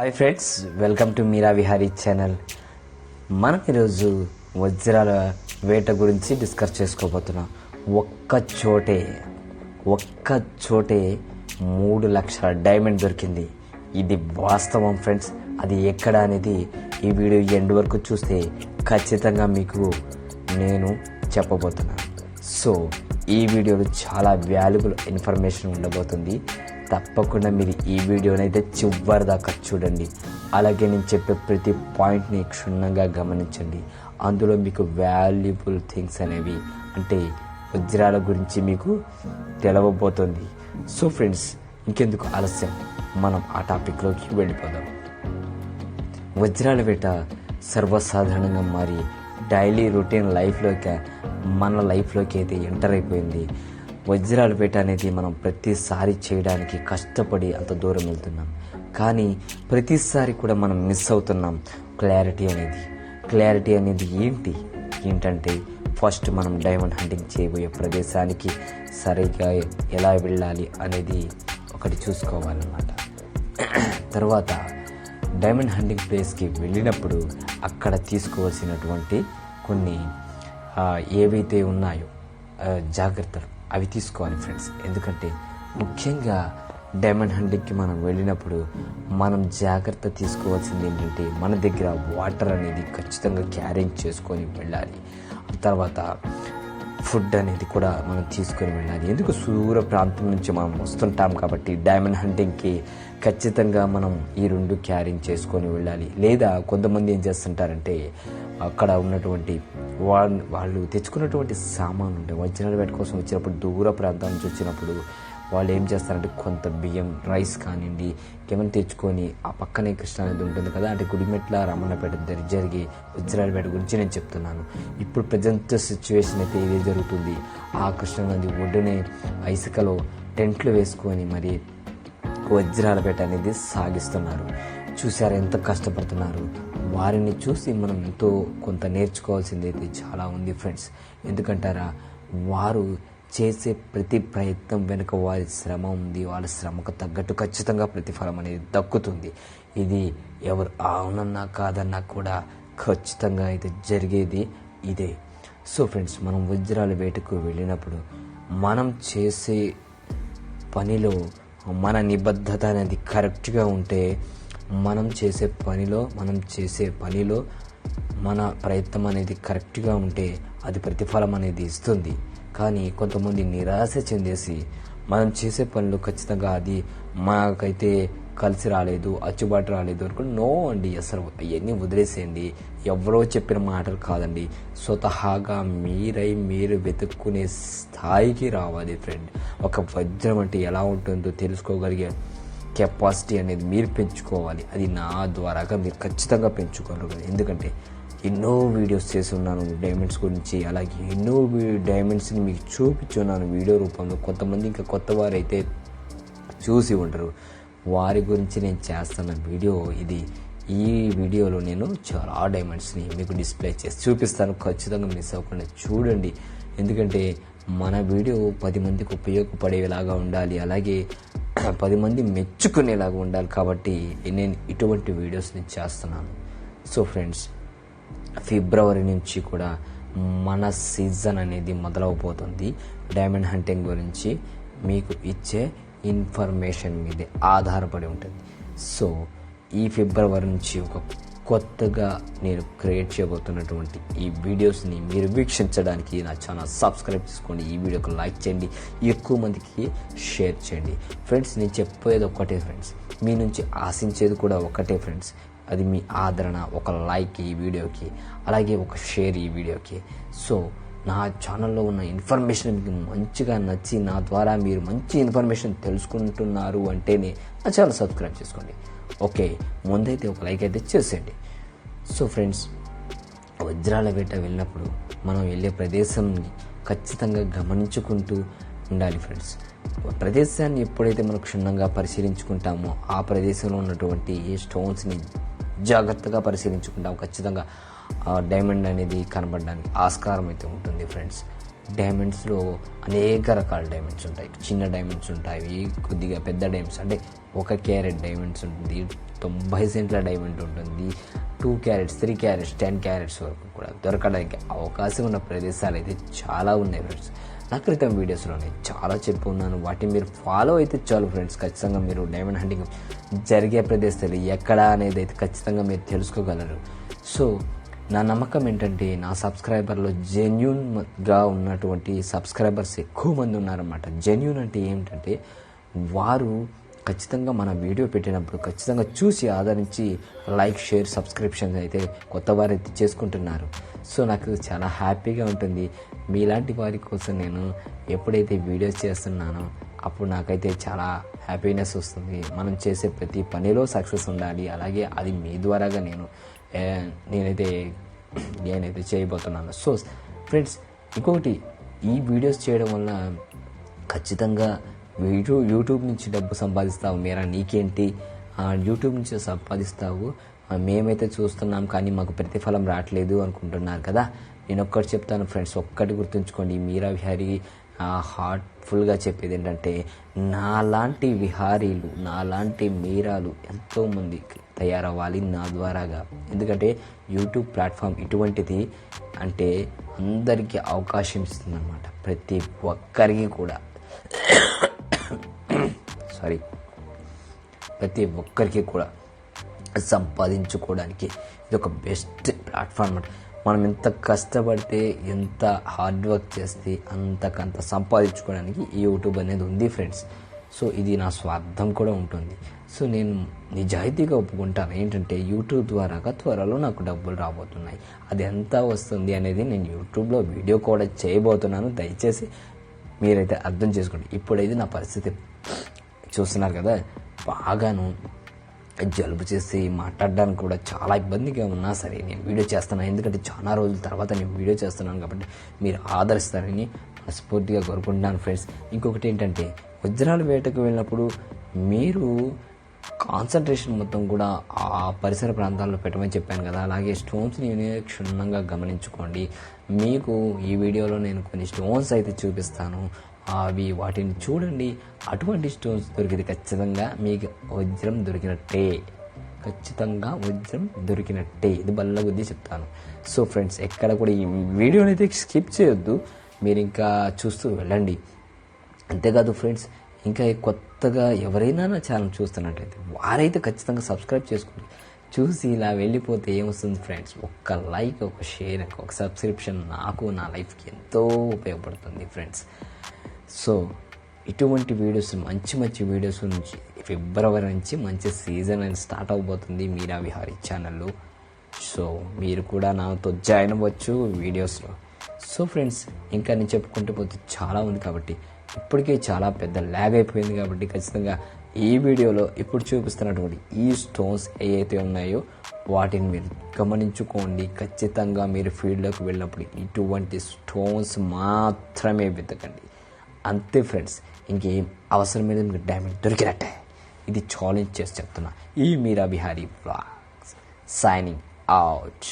Hi friends welcome to Meera Vihari channel మనం ఈరోజు వజ్రాల వేట గురించి డిస్కస్ చేసుకోబోతున్నాం. ఒక్క చోటే ఒక్క చోటే మూడు లక్షల డైమండ్ దొరికింది. ఇది వాస్తవం ఫ్రెండ్స్ అది ఎక్కడ అనేది ఈ వీడియో ఎండ్ వరకు చూస్తే ఖచ్చితంగా మీకు నేను చెప్పబోతున్నాను సో ఈ వీడియోలో చాలా వాల్యుబుల్ ఇన్ఫర్మేషన్ ఉండబోతుంది. తప్పకుండా మీరు ఈ వీడియోని అయితే చివరి దాకా చూడండి. అలాగే నేను చెప్పే ప్రతి పాయింట్ని క్షుణ్ణంగా గమనించండి. అందులో మీకు వాల్యుబుల్ థింగ్స్ అనేవి అంటే వజ్రాల గురించి మీకు తెలవబోతుంది. సో ఫ్రెండ్స్ ఇంకెందుకు ఆలస్యం? మనం ఆ టాపిక్లోకి వెళ్ళిపోదాం. వజ్రాల వేట సర్వసాధారణంగా మారి డైలీ రొటీన్ లైఫ్లోకి మన లైఫ్లోకి అయితే ఎంటర్ అయిపోయింది. వజ్రాల వేట అనేది మనం ప్రతిసారి చేయడానికి కష్టపడి అంత దూరం వెళ్తున్నాం. కానీ ప్రతిసారి కూడా మనం మిస్ అవుతున్నాం క్లారిటీ అనేది. క్లారిటీ అనేది ఏంటి? ఏంటంటే ఫస్ట్ మనం డైమండ్ హంటింగ్ చేయబోయే ప్రదేశానికి సరిగ్గా ఎలా వెళ్ళాలి అనేది ఒకటి చూసుకోవాలన్నమాట. తర్వాత డైమండ్ హంటింగ్ ప్లేస్కి వెళ్ళినప్పుడు అక్కడ తీసుకోవాల్సినటువంటి కొన్ని ఏవైతే ఉన్నాయో జాగ్రత్తలు. అవి తీసుకోవాలి ఫ్రెండ్స్ ఎందుకంటే ముఖ్యంగా డైమండ్ హంటింగ్కి మనం వెళ్ళినప్పుడు మనం జాగ్రత్త తీసుకోవాల్సింది ఏంటంటే మన దగ్గర వాటర్ అనేది ఖచ్చితంగా క్యారింగ్ చేసుకొని వెళ్ళాలి. తర్వాత ఫుడ్ అనేది కూడా మనం తీసుకొని వెళ్ళాలి. ఎందుకు సూర ప్రాంతం నుంచి మనం వస్తుంటాం కాబట్టి డైమండ్ హంటింగ్కి ఖచ్చితంగా మనం ఈ రెండు క్యారింగ్ చేసుకొని వెళ్ళాలి. లేదా కొంతమంది ఏం చేస్తుంటారంటే అక్కడ ఉన్నటువంటి వాళ్ళు వాళ్ళు తెచ్చుకున్నటువంటి సామాన్ ఉంటాయి వజ్రాల వేట కోసం వచ్చినప్పుడు దూర ప్రాంతం నుంచి వచ్చినప్పుడు వాళ్ళు ఏం చేస్తారంటే కొంత బియ్యం రైస్ కానివ్వండి ఇంకేమైనా తెచ్చుకొని ఆ పక్కనే కృష్ణానది ఉంటుంది కదా అంటే గుడిమెట్ల రమణపేట దగ్గర జరిగే వజ్రాలపేట గురించి నేను చెప్తున్నాను. ఇప్పుడు ప్రజెంట్ సిచ్యువేషన్ అయితే ఇదే జరుగుతుంది. ఆ కృష్ణానది ఒడ్డునే ఇసుకలో టెంట్లు వేసుకొని మరి వజ్రాలపేట అనేది సాగిస్తున్నారు. చూసారు ఎంత కష్టపడుతున్నారు? వారిని చూసి మనం ఎంతో కొంత నేర్చుకోవాల్సింది అయితే చాలా ఉంది ఫ్రెండ్స్. ఎందుకంటారా? వారు చేసే ప్రతి ప్రయత్నం వెనుక వారి శ్రమ ఉంది. వాళ్ళ శ్రమకు తగ్గట్టు ఖచ్చితంగా ప్రతిఫలం అనేది దక్కుతుంది. ఇది ఎవరు అవునన్నా కాదన్నా కూడా ఖచ్చితంగా అయితే జరిగేది ఇదే. సో ఫ్రెండ్స్ మనం వజ్రాల వేటకు వెళ్ళినప్పుడు మనం చేసే పనిలో మన నిబద్ధత అనేది కరెక్ట్గా ఉంటే మనం చేసే పనిలో మనం చేసే పనిలో మన ప్రయత్నం అనేది కరెక్ట్గా ఉంటే అది ప్రతిఫలం అనేది ఇస్తుంది. కానీ కొంతమంది నిరాశ చెందేసి మనం చేసే పనులు ఖచ్చితంగా అది మాకైతే కలిసి రాలేదు అచ్చుబాటు రాలేదు అనుకుంటే నో అండి అసలు అవన్నీ వదిలేసేయండి. ఎవరో చెప్పిన మాటలు కాదండి. స్వతహాగా మీరై మీరు వెతుక్కునే స్థాయికి రావాలి ఫ్రెండ్ ఒక వజ్రం అంటే ఎలా ఉంటుందో తెలుసుకోగలిగే కెపాసిటీ అనేది మీరు పెంచుకోవాలి. అది నా ద్వారాగా మీరు ఖచ్చితంగా పెంచుకోగలరు. ఎందుకంటే ఎన్నో వీడియోస్ చేసి ఉన్నాను డైమండ్స్ గురించి అలాగే ఎన్నో డైమండ్స్ని మీకు చూపించున్నాను వీడియో రూపంలో. కొంతమంది ఇంకా కొత్త వారైతే చూసి ఉండరు. వారి గురించి నేను చేస్తున్న వీడియో ఇది. ఈ వీడియోలో నేను చాలా డైమండ్స్ని మీకు డిస్ప్లే చేసి చూపిస్తాను. ఖచ్చితంగా మిస్ అవ్వకుండా చూడండి. ఎందుకంటే మన వీడియో పది మందికి ఉపయోగపడేలాగా ఉండాలి. అలాగే పది మంది మెచ్చుకునేలాగా ఉండాలి. కాబట్టి నేను ఇటువంటి వీడియోస్ని చేస్తున్నాను. సో ఫ్రెండ్స్ ఫిబ్రవరి నుంచి కూడా మన సీజన్ అనేది మొదలవబోతుంది. డైమండ్ హంటింగ్ గురించి మీకు ఇచ్చే ఇన్ఫర్మేషన్ మీదే ఆధారపడి ఉంటుంది. సో ఈ ఫిబ్రవరి నుంచి ఒక కొత్తగా నేను క్రియేట్ చేయబోతున్నటువంటి ఈ వీడియోస్ని మీరు వీక్షించడానికి నా ఛానల్ సబ్స్క్రైబ్ చేసుకోండి ఈ వీడియోకి లైక్ చేయండి. ఎక్కువ మందికి షేర్ చేయండి. ఫ్రెండ్స్ నేను చెప్పేది ఒక్కటే ఫ్రెండ్స్ మీ నుంచి ఆశించేది కూడా ఒకటే ఫ్రెండ్స్ అది మీ ఆదరణ ఒక లైక్ ఈ వీడియోకి అలాగే ఒక షేర్ ఈ వీడియోకి. సో నా ఛానల్లో ఉన్న ఇన్ఫర్మేషన్ మీకు మంచిగా నచ్చి నా ద్వారా మీరు మంచి ఇన్ఫర్మేషన్ తెలుసుకుంటున్నారు అంటేనే నా ఛానల్ సబ్స్క్రైబ్ చేసుకోండి. ఓకే ముందైతే ఒక లైక్ అయితే చేసేయండి. సో ఫ్రెండ్స్ వజ్రాల వేట వెళ్ళినప్పుడు మనం వెళ్ళే ప్రదేశం ఖచ్చితంగా గమనించుకుంటూ ఉండాలి ఫ్రెండ్స్. ప్రదేశాన్ని ఎప్పుడైతే మనం క్షుణ్ణంగా పరిశీలించుకుంటామో ఆ ప్రదేశంలో ఉన్నటువంటి ఏ స్టోన్స్ని జాగ్రత్తగా పరిశీలించుకుంటాం. ఖచ్చితంగా డైమండ్ అనేది కనబడడానికి ఆస్కారం అయితే ఉంటుంది ఫ్రెండ్స్ డైమండ్స్లో అనేక రకాల డైమండ్స్ ఉంటాయి. చిన్న డైమండ్స్ ఉంటాయి కొద్దిగా పెద్ద డైమండ్స్ అంటే ఒక క్యారెట్ డైమండ్స్ ఉంటుంది తొంభై సెంట్ల డైమండ్ ఉంటుంది two carats three carats ten carats వరకు కూడా దొరకడానికి అవకాశం ఉన్న ప్రదేశాలు అయితే చాలా ఉన్నాయి ఫ్రెండ్స్ నా క్రితం వీడియోస్లోనే చాలా చెప్పు ఉన్నాను వాటిని మీరు ఫాలో అయితే చాలు ఫ్రెండ్స్ ఖచ్చితంగా మీరు డైమండ్ హంటింగ్ జరిగే ప్రదేశాలు ఎక్కడ అనేది అయితే ఖచ్చితంగా మీరు తెలుసుకోగలరు. సో నా నమ్మకం ఏంటంటే నా సబ్స్క్రైబర్లో జెన్యున్గా ఉన్నటువంటి సబ్స్క్రైబర్స్ ఎక్కువ మంది ఉన్నారన్నమాట. జెన్యున్ అంటే ఏమిటంటే వారు ఖచ్చితంగా మన వీడియో పెట్టినప్పుడు ఖచ్చితంగా చూసి ఆదరించి లైక్ షేర్ సబ్స్క్రిప్షన్ అయితే కొత్త వారు అయితే చేసుకుంటున్నారు. సో నాకు చాలా హ్యాపీగా ఉంటుంది. మీలాంటి వారి కోసం నేను ఎప్పుడైతే వీడియోస్ చేస్తున్నానో అప్పుడు నాకైతే చాలా హ్యాపీనెస్ వస్తుంది. మనం చేసే ప్రతి పనిలో సక్సెస్ ఉండాలి. అలాగే అది మీ ద్వారాగా నేను నేనైతే నేనైతే చేయబోతున్నాను. సో ఫ్రెండ్స్ ఇంకొకటి ఈ వీడియోస్ చేయడం వల్ల ఖచ్చితంగా యూట్యూబ్ యూట్యూబ్ నుంచి డబ్బు సంపాదిస్తావు. మీరా నీకేంటి? యూట్యూబ్ నుంచి సంపాదిస్తావు. మేమైతే చూస్తున్నాం కానీ మాకు ప్రతిఫలం రావట్లేదు అనుకుంటున్నారు కదా. నేను ఒక్కటి చెప్తాను ఫ్రెండ్స్ ఒక్కటి గుర్తుంచుకోండి. మీరా విహారీ హార్ట్ఫుల్గా చెప్పేది ఏంటంటే నాలాంటి విహారీలు నాలాంటి మీరాలు ఎంతోమంది తయారవ్వాలి నా ద్వారాగా. ఎందుకంటే యూట్యూబ్ ప్లాట్ఫామ్ ఇటువంటిది అంటే అందరికీ అవకాశం ఇస్తుందన్నమాట. ప్రతి ఒక్కరికి కూడా. సారీ ప్రతి ఒక్కరికి కూడా సంపాదించుకోవడానికి ఇది ఒక బెస్ట్ ప్లాట్ఫామ్ అనమాట మనం ఎంత కష్టపడితే ఎంత హార్డ్ వర్క్ చేస్తే అంతకంత సంపాదించుకోవడానికి ఈ యూట్యూబ్ అనేది ఉంది ఫ్రెండ్స్ సో ఇది నా స్వార్థం కూడా ఉంటుంది. సో నేను నిజాయితీగా ఒప్పుకుంటాను. ఏంటంటే యూట్యూబ్ ద్వారాగా త్వరలో నాకు డబ్బులు రాబోతున్నాయి. అది ఎంత వస్తుంది అనేది నేను యూట్యూబ్లో వీడియో కూడా చేయబోతున్నాను. దయచేసి మీరైతే అర్థం చేసుకోండి. ఇప్పుడైతే నా పరిస్థితి చూస్తున్నారు కదా బాగాను జలుబు చేసి మాట్లాడడానికి కూడా చాలా ఇబ్బందిగా ఉన్నా సరే నేను వీడియో చేస్తున్నాను. ఎందుకంటే చాలా రోజుల తర్వాత నేను వీడియో చేస్తున్నాను కాబట్టి మీరు ఆదరిస్తారని మనస్ఫూర్తిగా కోరుకుంటున్నాను ఫ్రెండ్స్. ఇంకొకటి ఏంటంటే వజ్రాల వేటకు వెళ్ళినప్పుడు మీరు కాన్సన్ట్రేషన్ మొత్తం కూడా ఆ పరిసర ప్రాంతాల్లో పెట్టమని చెప్పాను కదా. అలాగే స్టోన్స్ని క్షుణ్ణంగా గమనించుకోండి. మీకు ఈ వీడియోలో నేను కొన్ని స్టోన్స్ అయితే చూపిస్తాను. అవి వాటిని చూడండి. అటువంటి స్టోన్స్ దొరికితే ఖచ్చితంగా మీకు వజ్రం దొరికినట్టే. ఖచ్చితంగా వజ్రం దొరికినట్టే. ఇది బల్ల బుద్ధి చెప్తాను. సో ఫ్రెండ్స్ ఎక్కడ కూడా ఈ వీడియోని అయితే స్కిప్ చేయొద్దు. మీరు ఇంకా చూస్తూ వెళ్ళండి. అంతేకాదు ఫ్రెండ్స్ ఇంకా కొత్తగా ఎవరైనా నా ఛానల్ చూస్తున్నట్లయితే వారైతే ఖచ్చితంగా సబ్స్క్రైబ్ చేసుకోండి. చూసి ఇలా వెళ్ళిపోతే ఏమొస్తుంది ఫ్రెండ్స్ ఒక్క లైక్ ఒక షేర్ ఒక సబ్స్క్రిప్షన్ నాకు నా లైఫ్కి ఎంతో ఉపయోగపడుతుంది ఫ్రెండ్స్ సో ఇటువంటి వీడియోస్ మంచి మంచి వీడియోస్ నుంచి ఫిబ్రవరి నుంచి మంచి సీజన్ అని స్టార్ట్ అవబోతుంది మీరా విహారీ ఛానల్లో సో మీరు కూడా నాతో జాయిన్ అవ్వచ్చు వీడియోస్లో సో ఫ్రెండ్స్ ఇంకా నేను చెప్పుకుంటూ పోతే చాలా ఉంది కాబట్టి ఇప్పటికే చాలా పెద్ద ల్యాగ్ అయిపోయింది కాబట్టి ఖచ్చితంగా ఈ వీడియోలో ఇప్పుడు చూపిస్తున్నటువంటి ఈ స్టోన్స్ ఏవైతే ఉన్నాయో వాటిని మీరు గమనించుకోండి. ఖచ్చితంగా మీరు ఫీల్డ్లోకి వెళ్ళినప్పుడు ఇటువంటి స్టోన్స్ మాత్రమే వెతకండి. అంతే ఫ్రెండ్స్ ఇంకేం అవసరం మీద మీకు డైమండ్ దొరికినట్టే. ఇది ఛాలెంజ్ చేసి చెప్తున్నా. ఈ Meera Bihari blogs signing out